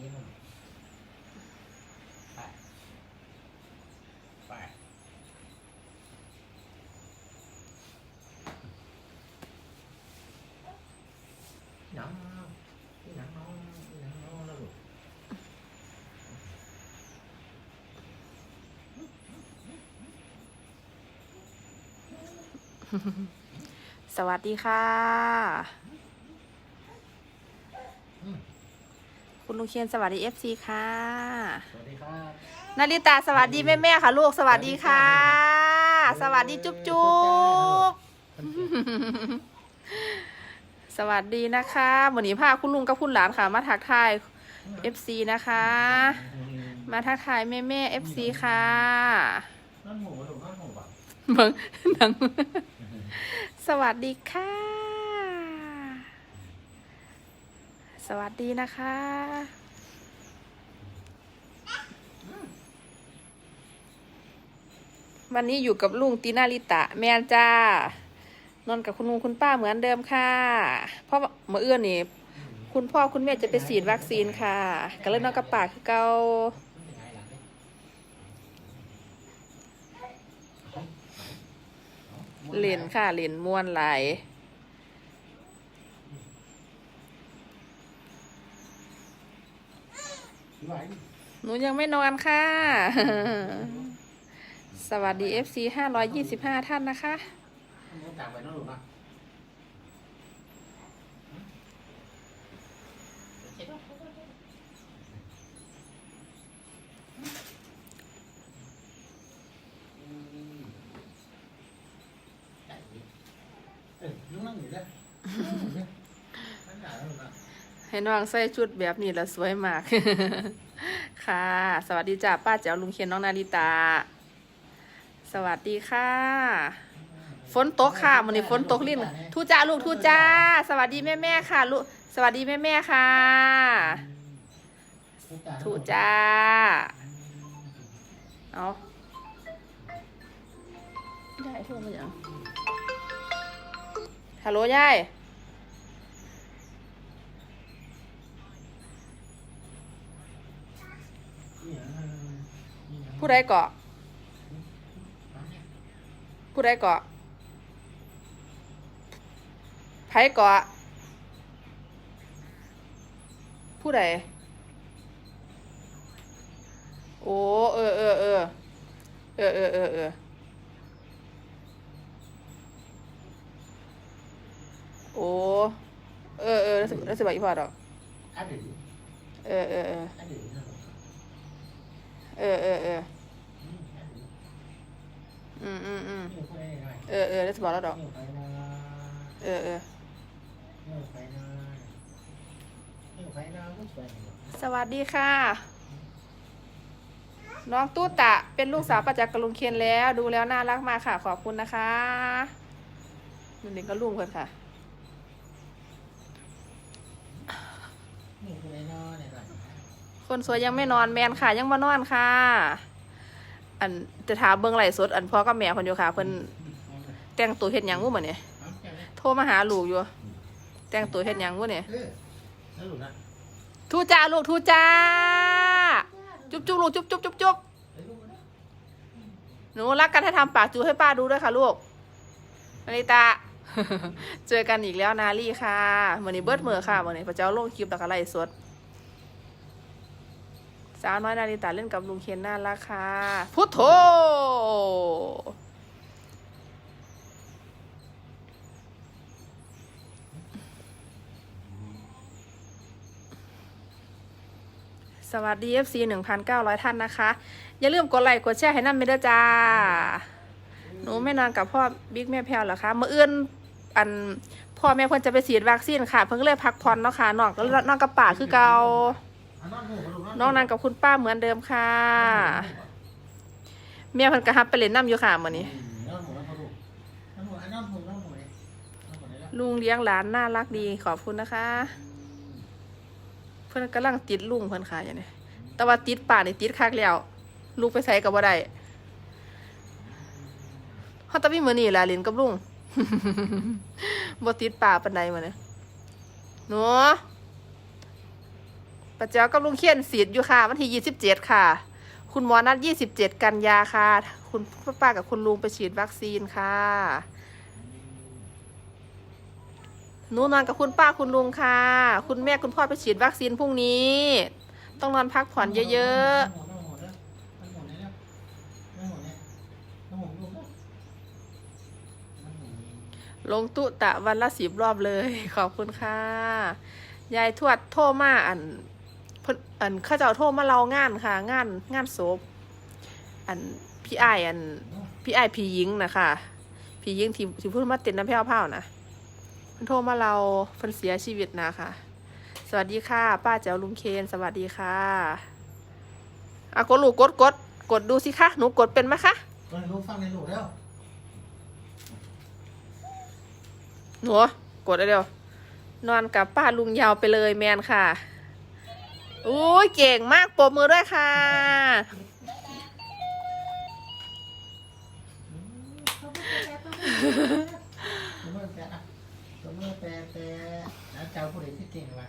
นี่มันไปไปหน้องพี่น้องน้องพี่น้องน้องแล้วลูกสวัสดีค่ะ คุณลุงเคียนสวัสดีเอฟซีค่ะสวัสดีครับนาริตาสวัสดีแม่แม่ๆค่ะ ลูกสวัสดีค่ะ สวัสดีจุ๊บจุ๊บสวัสดีนะคะวันนี้พาคุณลุงกับคุณหลานค่ะ มาทักทายเอฟซีนะคะ มาทักทายแม่แม่เอฟซีค่ะนั่นหมูถูกนั่นหมูป่ะเบิ่งหนังสวัสดีค่ะ สวัสดีนะคะวันนี้อยู่กับลุงตีนาริตะ แม่นจ้านอนกับคุณลุงคุณป้าเหมือนเดิมค่ะเพราะว่าเมื่อเอื้อนนี่คุณพ่อคุณแม่จะไปฉีดวัคซีนค่ะก็เลยนอนกับป่าคือเกาเหลังเนี่ยเล่นค่ะเล่นม่วนไหลาย ไหนูยังไม่นอนค่ะ สวัสดี FC 525 ท่านนะคะ หมูตามไปนั่นลูกนะเอ้ยนุ่งนั่งอยู่เลยนั่งหนาแล้วลูกนะ ให้น้องใส่ชุดแบบนี้แล้วสวยมาก ค่ะ สวัสดีจ้าป้าแจ๋วลุงเคียนน้องนาริตา สวัสดีค่ะ ฝนตกค่ะมันนี้ฝนตกลิ้นทูจ้าลูกทูจ้า สวัสดีแม่แม่ค่ะลูกสวัสดีแม่แม่ค่ะทูจ้า เอายายโทรมาอย่างฮัลโหลยาย ผู้ใดเกาะ ผู้ใดเกาะไผเกาะ ผู้ใดโอ้เออเออเออเออเออเออเออโอ้เออเออแล้วสิแล้วสิบอกอีพอดอกอันนี้เออเออเอออันนี้นะลูก เออเออเอออืมอืมอืมเออเออแล้สบอแล้วดอก เออเออสวัสดีค่ะ น้องตู้ตะเป็นลูกสาวประจักษ์กบลุงเคียนแล้ว ดูแล้วน่ารักมากค่ะ ขอบคุณนะคะนี่นี่ก็ลุงเพิ่นค่ะ นี่พูดได้เนาะเนี่ยก่อน คนสวยยังไม่นอนแมนค่ะยังมานอนค่ะ อันจะถามเบิ้งไหลฟ์สด อันพ่อกับแม่คนอยู่ค่ะเพิ่นแต่งตัวเฮ็ดหยังงู้เหมือนเนี่ยโทรมาหาลูกอยู่ แต่งตัวเฮ็ดหยังงู้เนี่ยทูจ้าลูกทูจ้า จุ๊บจุ๊บลูกจุ๊บจุ๊บจุ๊บจุ๊บหนูรักกันให้ทำปากจูให้ป้าดูด้วยค่ะลูกนาริตา เจอกันอีกแล้วนาลี่ค่ะเหมือนนี้เบิร์ดเมือค่ะเหมือนนี้พระเจ้าลงคลิปแล้วก็ไล่สด สาวน้อยนาริตาเล่นกับลุงเคนน่ารักค่ะพุทโธสวัสดี FC 1,900 ท่านนะคะ อย่าลืมกดไลค์กดแชร์ให้นั่นไม่ได้อจ้า หนูไม่นอนกับพ่อบิ๊กแม่แพลวเหรอคะเมื่ออื่นอันพ่อแม่เพิ่นจะไปฉีดวัคซีนค่ะ เพิ่งเลยพักผ่อนเนาะค่ะนอนก็นอนกับป่าคือเก่าเอา น้องนั่งกับคุณป้าเหมือนเดิมค่ะ เมียเพิ่นก็ฮับไปเล่นน้ำอยู่ค่ะมื้อนี้นนี้ ลุงเลี้ยงหลานน่ารักดีขอบคุณนะคะ เพิ่อนกำลังติดลุงเพิ่อนค่ะอย่างนี้แต่ว่าติดป่านี่ติดคักแล้วลูกไปใส่กับบ่าได้เฮาแตะมีมื้อนี้ล่ะเล่นกับลุงบ่ติดป่าปานใดมื้อนี้หนู ป้าเจ้ากับลุงเขียนสีดอยู่ค่ะ วันที่ยี่สิบเจ็ดค่ะ คุณหมอนัดยี่สิบเจ็ดกันยาค่ะ คุณป้ากับคุณลุงไปฉีดวัคซีนค่ะหนูนอนกับคุณป้าคุณลุงค่ะ คุณแม่คุณพ่อไปฉีดวัคซีนพรุ่งนี้ ต้องนอนพักผ่อนเยอะๆ ลงตุตะวันละสิบรอบเลย ขอบคุณค่ะ ยายทวดโทมาอัน อันเข้าเจ้าโทรมาเรางานค่ะ งานงานศพอันพี่ไอายอันพี่ไอายพี่ยิงนะคะพี่ยิงที่ที่พูดมาเต้นน้ำแพ้วเผานะเพิ่นโทรมาเราเพิ่นเสียชีวิตนะคะสวัสดีค่ะ ป้าแจ๋วลุงเคนสวัสดีค่ะอะกดลูกกดกดกดดูสิคะหนูกดเป็นไหมคะเออลูกฟังในลูกแล้วหนูกดได้เร็วนอนกับป้าลุงยาวไปเลยแมนค่ะ อุ้ยเก่งมากปรบมือด้วยค่ะ ตัวมือแปะตัวมือแปะแปะแล้วเจ้าผู้ใดที่เก่งวะ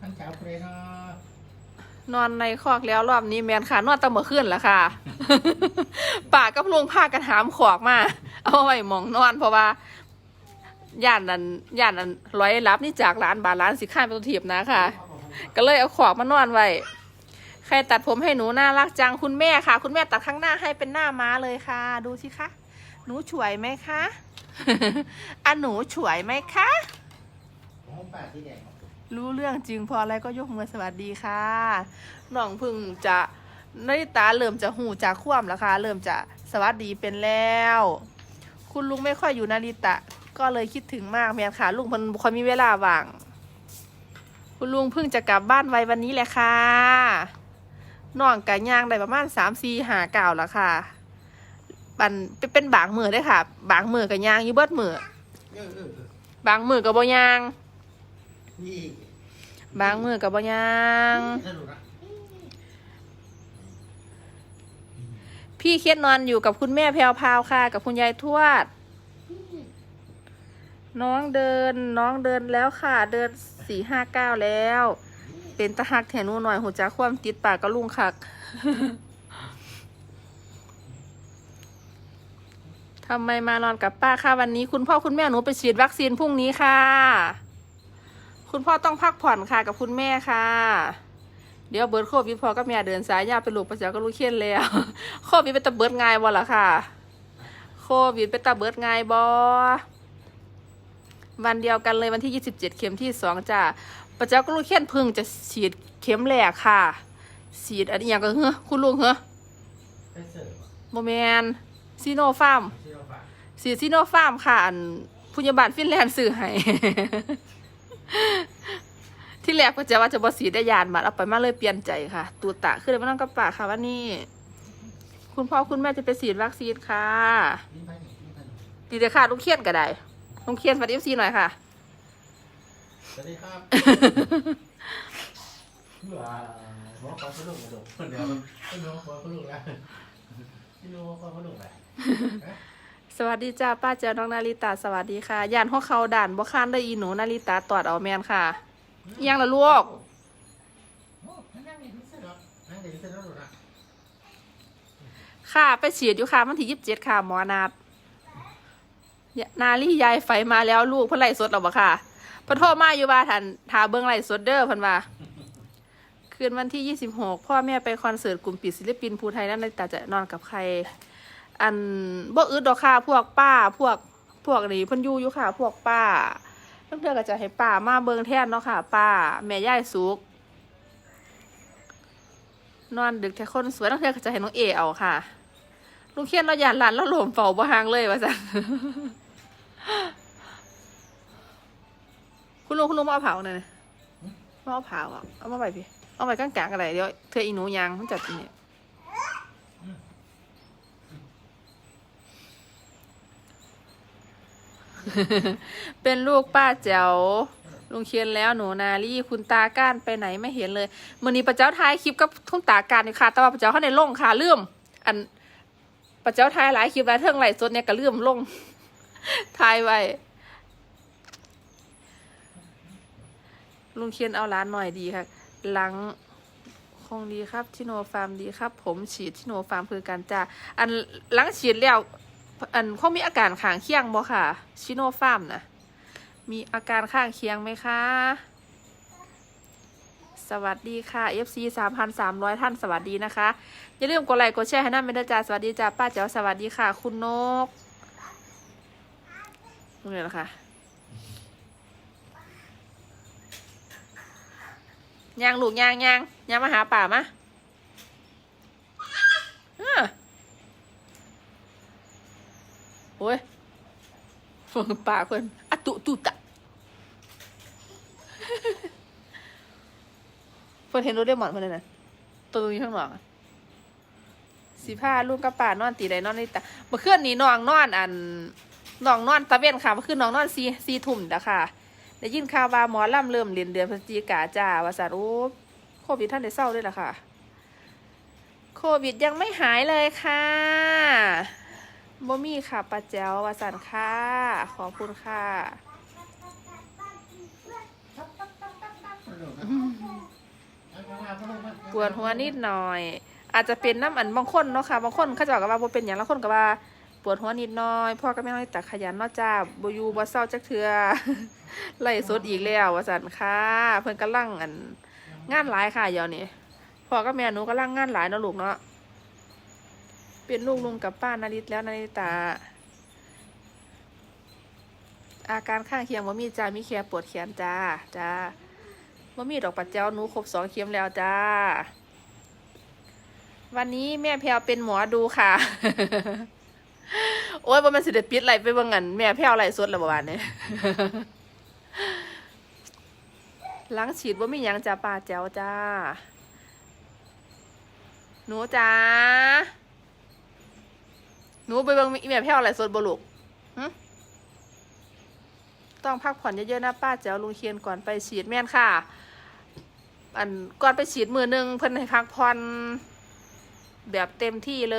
ท่านเจ้าผู้ใดเนาะนอนในคอกแล้วรอบนี้แมนค่ะ นอนตั้งเมื่อคืนแล้วค่ะ ป่ากับลุงพากันหามขอกมา เอาไว้หมองนอนเพราะว่าย่านนั้นย่านนั้นร้อยรับนี่จากร้านบาทร้านสิข้ามไปตัวถีบนะค่ะ ก็เลยเอาขอกมานอนไว้ใครตัดผมให้หนูน่ารักจังคุณแม่ค่ะ คุณแม่ตัดข้างหน้าให้เป็นหน้าม้าเลยค่ะ ดูสิคะหนูฉวยไหมคะอะหนูฉวยไหมคะรู้เรื่องจริงพออะไรก็ยกมือสวัสดีค่ะน้องพึ่งจะนาฬิตาเริ่มจะหูจากคว่ำแล้วค่ะเริ่มจะสวัสดีเป็นแล้ว คุณลุงไม่ค่อยอยู่นาฬิตะ ก็เลยคิดถึงมากแม่ค่ะลุงมันค่อยมีเวลาว่าง คุณลุงเพิ่งจะกลับบ้านไววันนี้แหละค่ะน้องกะย่างได้ประมาณสามสี่หาเก่าแล้วค่ะบันเป็นเป็นบางมือได้ค่ะ บางมือกับย่างอยู่เบิดมือบางมือกับบ่ย่าง บางมือกับบ่ย่างพี่เครียดนอนอยู่กับคุณแม่แพรวพาวค่ะ กับคุณยายทวด น้องเดินน้องเดินแล้วค่ะ เดินสี่ห้าเก้าแล้ว เป็นตะหักแถนูหน่อยหูจักความติดปากก็ลุงคักทำไมมานอนกับป้าค่ะวันนี้ คุณพ่อคุณแม่หนูไปฉีดวัคซีนพรุ่งนี้ค่ะ คุณพ่อต้องพักผ่อนค่ะกับคุณแม่ค่ะ เดี๋ยวเบิร์ดโควิดพอกับแม่เดินสายยาไปลูกประเจ้าก็รู้เขียนแล้ว โควิดเป็นตะเบิร์ดง่ายบ่ล่ะค่ะ โควิดเป็นตะเบิร์ดง่ายบ่ วันเดียวกันเลยวันที่ 27 เข็มที่สองจ้ะประเจ้าก็รู้เขียนเพึ่งจะฉีดเข็มแรกค่ะ ฉีดอันนี้อย่างก็เฮ้อคุณลุงเฮ้อไปเสิร์ฟโมแมนซีโนฟาร์มที่เราฝากสีซีโนฟาร์มค่ะอันพุญญาบาลฟินแลนด์ซื้อให้ที่แรกก็จะว่าจะบอสีได้ยานมาเอาไปมาเลยเปลี่ยนใจค่ะ ตูตะขึ้นเลยมานั่งกับป่าค่ะว่านี่ คุณพ่อคุณแม่จะไปฉีดวัคซีนค่ะนี่ไปนี่นี่ไปนี่ดีเลยค่ะลุงเคียนก็ได้ ลุงเคียนฟัดเอฟซีหน่อยค่ะ สวัสดีครับว้าหมอขอพลุกมาดูเดี๋ยวมันหมอขอพลุกแล้วพี่รู้ขอพลุกแหละสวัสดีจ้าป้าเจ้าน้องนาริตาสวัสดีค่ะย่านหัวเขาด่านบ่ค้านเลยอีหนูนาริตาตอดเอาแมนค่ะอิหยังละลูกโอ้นั่งเดี๋ยวนี้เสร็จแล้วนั่งเดี๋ยวนี้เสร็จแล้วลูกนะค่ะ ไปฉีดอยู่ค่ะวันที่ยี่สิบเจ็ดค่ะหมอนาดยะ นาลี่ยายไฟมาแล้วลูกเพิ่นไล่สดหรอบ่ค่ะพิ่นโทรมาอยู่ว่าทันทาเบิ่งไล่สดเด้อเพิ่นว่าคืนวันที่ยี่สิบหกพ่อแม่ไปคอนเสิร์ตกลุ่มปิดศิลปินภูไทยนั่นเลยแต่จะนอนกับใคร อันบ่อึดดอกค่ะพวกป้าพวกพวกนี้เพิ่นอยู่อยู่ค่ะ พวกป้าเพิ่นเทื่อก็จะให้ป้ามาเบิ่งแทนเนาะค่ะ ป้า แม่ยายสุกนอนดึกแต่คนสวยต้องเทื่อก็จะให้น้องเอเอาค่ะลุงเคียนเราหยาดหลานแล้วหลมเฝ้าบ่หางเลยว่าจัน คุณลุงคุณลุงมาเอาเผาหน่อยนะมาเอาเผาอะเอามาไปพี่ เอาไปกลางๆกันเลยเดี๋ยวเธออีหนูยางมันจัดนี่เป็นลูกป้าแจ๋วลุงเคียนแล้วหนูนาลี่คุณตาก้านไปไหนไม่เห็นเลยมื่อนี้ป้าเจ้าทายคลิปกับคุณตาก้านอยู่ค่ะ แต่ว่าป้าเจ้าเขาในลงค่ะลืมอันป้าเจ้าทายหลายคลิปหลายเทิงไหลฟ์สดเนี่ยก็ลืมลง ทายไว้ ลุงเคียนเอาร้านหน่อยดีค่ะหลังคงดีครับชิโนฟาร์มดีครับ ผมฉีดชิโนฟาร์มคือการจ้าอันหลังฉีดแล้ว อันคงมีอาการข้างเคียงบ่ค่ะ ชิโนฟาร์มนะมีอาการข้างเคียงไหมคะ สวัสดีค่ะ FC 3,300 ท่านสวัสดีนะคะ อย่าลืมกดไลค์กดแชร์ให้น้าเมนเดอร์จ้าสวัสดีจ้าป้าเจ๋วสวัสดีค่ะ คุณนก นี่แหละค่ะยางลูกยางยางยางมาหาป่ามะโอ้ยฟังป่าคนอะตุตุตะเพิ่นเห็นรถได้หมอนเพิ่นเลยนะตัวอยู่ข้างนอกอะสีผ้าลูกกับป่านอนตีใดนอนนี่ตาเมื่อคืนนี้น้องนอนอัน น้องนอนตะเวนค่ะเมื่อคืนน้องนอนซีซีทุ่มเด้อค่ะได้ยินข่าวว่าหมอลำเริ่มเรียนเดือนพฤศจิกาจ้าวาสารุโควิดท่านได้เศร้าด้วยล่ะค่ะ โควิดยังไม่หายเลยค่ะบ่มีค่ะป้าแจ๋ววาสันค่ะ ขอบคุณค่ะ ปวดหัวนิดหน่อย อาจจะเป็นน้ำอันบางคนเนาะค่ะ บางคนเขาจะบอกกันว่าบ่เป็นอย่างละคนก็ว่า ปวดหัวนิดหน่อย พ่อก็ไม่น้อยแต่ขยันเนาะจ้าบอยู่บ่เศร้าจักเทือไล่สดอีกแล้วว่าซั่นค่ะ เพิ่นกำลังอันงานหลายค่ะเดี๋ยวนี้พ่อกับแม่หนูกำลังงานหลายเนาะลูกเนาะเป็นลูกลุงกับป้านาริตแล้วนาริตา อาการข้างเคียงว่ามีจ้ามีแค่ปวดแขนจ้าจ้าว่ามีดอกปัดเจ้าหนูครบสองเข็มแล้วจ้า วันนี้แม่แพลวเป็นหมอดูค่ะ โอ้ยบ่แมันสิเด็ดปิดไหลไปเบิ่งกันแม่แพลวไหลสดแล้วบ่บานนี้หลังฉีดว่ามีหยังจ้าป้าแจ้วจ้า หนูจ้า หนูไปเบิ่งแม่แพลวไหลสดบ่ลูกต้องพักผ่อนเยอะๆนะป้าแจ้วลุงเคียนก่อนไปฉีดแม่นค่ะ อันก่อนไปฉีดมือหนึ่งเพิ่นให้พักผ่อนแบบเต็มที่เล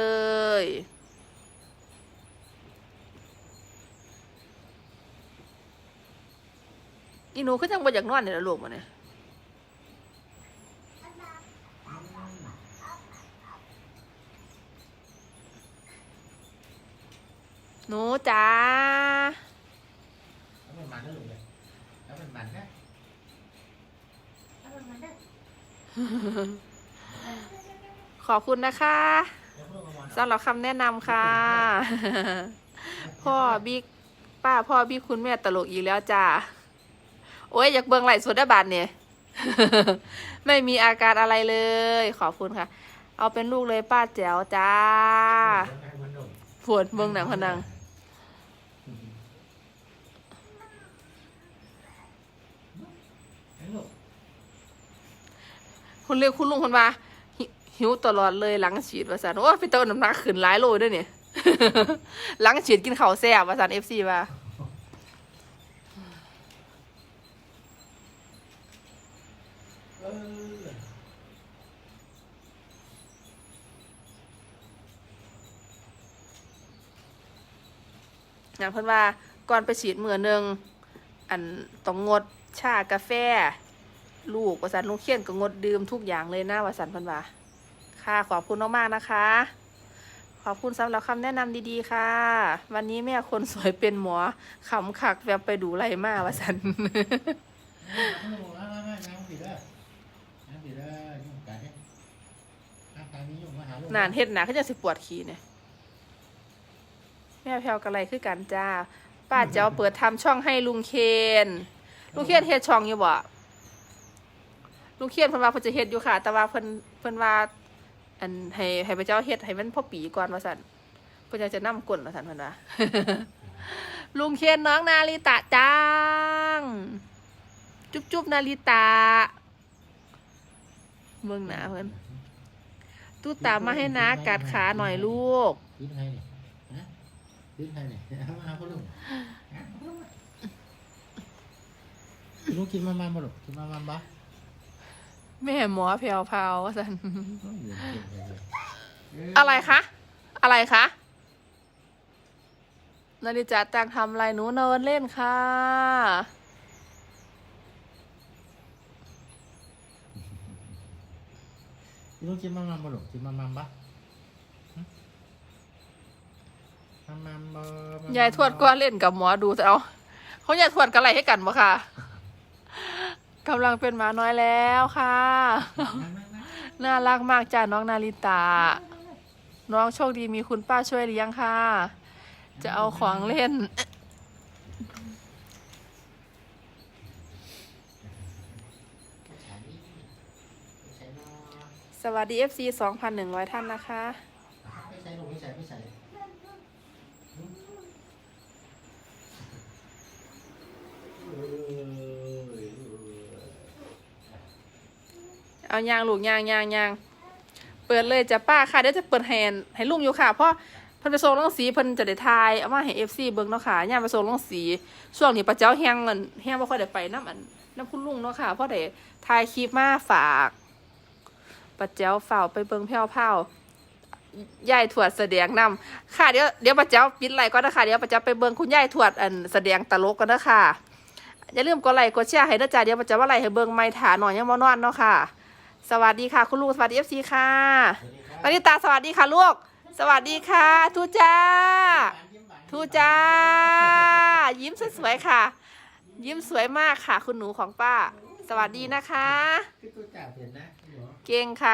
ย อีหนูก็จังบ่อยากนอนเนี่ยลูกมาเนี่ยหนูจ้าแล้วมันมันได้เลยแล้วมันมันนะขอบคุณนะคะแล้วเพิ่งมาวันสำหรับคำแนะนำค่ะ พ่อบิ๊กป้าพ่อบิ๊กคุณแม่ตลกอีกแล้วจ้า โอ้ยอยากเบิ่งไหลสดได้บาทเนี่ย ไม่มีอาการอะไรเลย ขอบคุณค่ะ เอาเป็นลูกเลยป้าแจ๋วจ้าปวดเบิ่งหนังพนังคุณเรียกคุณลุงคนว่าหิวตลอดเลยหลังฉีดว่าสันโอ้ยพี่เต้าน้ำหนักขึ้นหลายโลด้วยเนี่ย หลังฉีดกินข้าวแซ่บว่าสันเอฟซีว่า เอออย่างเพิ่นว่าก่อนไปฉีดมือหนึ่งอันต้องงดชากาแฟ ลูกวสันลุงเขียนก็งดดื่มทุกอย่างเลยนะวสันเพิ่นว่าค่ะขอบคุณมากๆนะคะ ขอบคุณสำหรับคำแนะนำดีๆค่ะ วันนี้แม่คนสวยเป็นหมอขำขักแบบไปดูไรมาว่าสัน น้ำผิดแล้วน้ำผิดแล้วยุ่งกันเนี่ยน้ำตานี้ยุ่งมาหาลูกนานเฮ็ดหนาเขาจะสิปวดขี้เนี่ยแม่แพลวกะไรคือกันจ้า ป้าเจ้าเปิดทำช่องให้ลุงเคน ลุงเคนเฮ็ดช่องอยู่บ่ลุงเคนเพิ่นว่าเพิ่นจะเฮ็ดอยู่ค่ะ แต่ว่าเพิ่นเพิ่นว่า อันให้ให้พระเจ้าเฮ็ดให้มันพ่อปีก่อนว่าซั่นเพิ่นอยากจะนำกลนว่าซั่นเพิ่นว่าลุงเคนน้องนาริตะจ้างจุ๊บจุ๊บนาริตะ เบิ่งหนาเพิ่นตู้ตามมาให้นากัดขาหน่อยลูกดิ้นใครเนี่ยฮะดิ้นใครเนี่ยเอามาพ่อลุงฮะพ่อลุงลูกกินมามาบ่ลูกกินมามาบ่แม่หมอแผวพราวว่าสันอะไรคะ อะไรคะนาฬิจาตังทำอะไรหนูนอนเล่นค่ะ พี่ต้องกินมัมมัมบ่หรอกินมัมมัมปะหึมัมมัมบ่มัมมัมยายทวดก็เล่นกับหมอดูแต่เอาเขายายทวดกันอะไรให้กันบ่ค่ะกำลังเป็นหมาน้อยแล้วค่ะมัมมัมมัมน่ารักมากจ้าน้องนาริตา น้องโชคดีมีคุณป้าช่วยเลี้ยงค่ะ จะเอาของเล่น ไม่ใช่ไม่ใช่เนาะ สวัสดี FC 2,100 ท่านนะคะ ไม่ใช่ลูกไม่ใช่ไม่ใช่เอายางลูกยางยางยางเปิดเลยจะป้าค่ะเดี๋ยวจะเปิดแฮนให้ลุงอยู่ค่ะเพราะเพิ่นไปส่งลงสีเพิ่นจะได้ทายเอามาให้ FC เบิ่งเนาะค่ะย่ามไปส่งลงสี ช่วงนี้ป้าเจ้าแฮงเงินแฮงบ่ค่อยได้ไปน้ำอันน้ำคุณลุงเนาะค่ะเพราะได้ถ่ายคลิปมาฝาก ป้าเจ้าเฝ่าไปเบิงแผ่วๆยายถวดแสดงนำค่ะเดี๋ยวเดี๋ยวป้าเจ้าปิดไลน์ก่อนนะคะเดี๋ยวป้าเจ้าไปเบิงคุณยายถวดอันแสดงตลกกันเด้อค่ะอย่าลืมกดไลค์กดแชร์ให้ด้วยจ้าเดี๋ยวป้าเจ้าว่าไลค์ให้เบิงไม่ถาหน่อยยังบ่นอนเนาะค่ะ สวัสดีค่ะ คุณลูกสวัสดี FC ค่ะสวัสดีครับนาริตาสวัสดีค่ะลูก สวัสดีค่ะทูจ้าทูจ้า ยิ้มสวยๆค่ะ ยิ้มสวยมากค่ะ คุณหนูของป้า สวัสดีนะคะ คือ